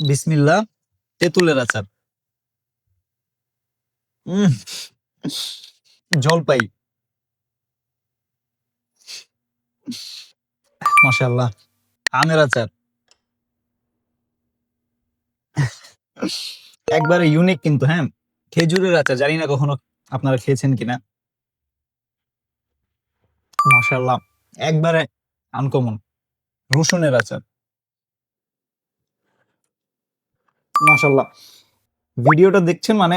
বিসমিল্লাহ, তেঁতুলের আচার। জলপাই। মাশাআল্লাহ, আমের আচার। একবারে ইউনিক কিন্তু হ্যাঁ? খেজুরের আচার, জানি না কখনো আপনারা খেয়েছেন কিনা। মাশাআল্লাহ, একবারে আনকমন রসুনের আচার। মাশাআল্লাহ। ভিডিওটা দেখছেন মানে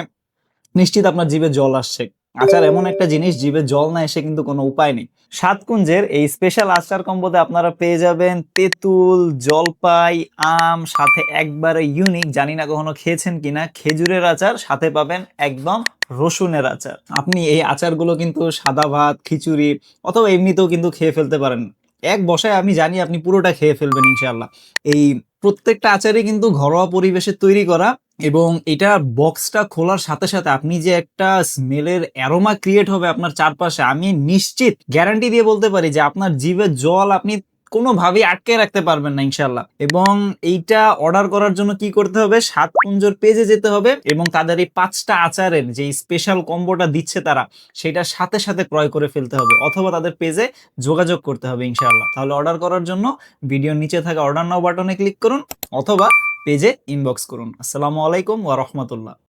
নিশ্চিত আপনার জিভে জল আসছে। আচার এমন একটা জিনিস, জিভে জল না এসে কিন্তু কোনো উপায় নেই। সাতকুঞ্জের এই স্পেশাল আচার কম্বোতে আপনারা পেয়ে যাবেন তেঁতুল, জলপাই, আম, সাথে একবারে ইউনিক জানি না কখনো খেয়েছেন কিনা, খেজুরের আচার, সাথে পাবেন একদম রসুনের আচার। আপনি এই আচারগুলো কিন্তু সাদা ভাত, খিচুড়ি, অথবা এমনিতেও কিন্তু খেয়ে ফেলতে পারেন। এক বসায় আমি জানি আপনি পুরোটা খেয়ে ফেলবেন ইনশাআল্লাহ। এই প্রত্যেকটা আচারই কিন্তু ঘরোয়া পরিবেশে তৈরি করা এবং এটা বক্সটা খোলার সাথে সাথে আপনি যে একটা স্মেলের অ্যারোমা ক্রিয়েট হবে আপনার চারপাশে, আমি নিশ্চিত গ্যারান্টি দিয়ে বলতে পারি যে আপনার জিভে জল আপনি কোনোভাবেই আটকে রাখতে পারবেন না ইনশাল্লাহ এবং এইটা অর্ডার করার জন্য কি করতে হবে? সাত কুঞ্জর পেজে যেতে হবে এবং তাদের এই পাঁচটা আচারের যে স্পেশাল কম্বোটা দিচ্ছে তারা, সেটা সাথে সাথে ক্রয় করে ফেলতে হবে অথবা তাদের পেজে যোগাযোগ করতে হবে ইনশাল্লাহ তাহলে অর্ডার করার জন্য ভিডিওর নিচে থাকা অর্ডার নাও বাটনে ক্লিক করুন অথবা পেজে ইনবক্স করুন। আসসালামু আলাইকুম ওয়া রাহমাতুল্লাহ।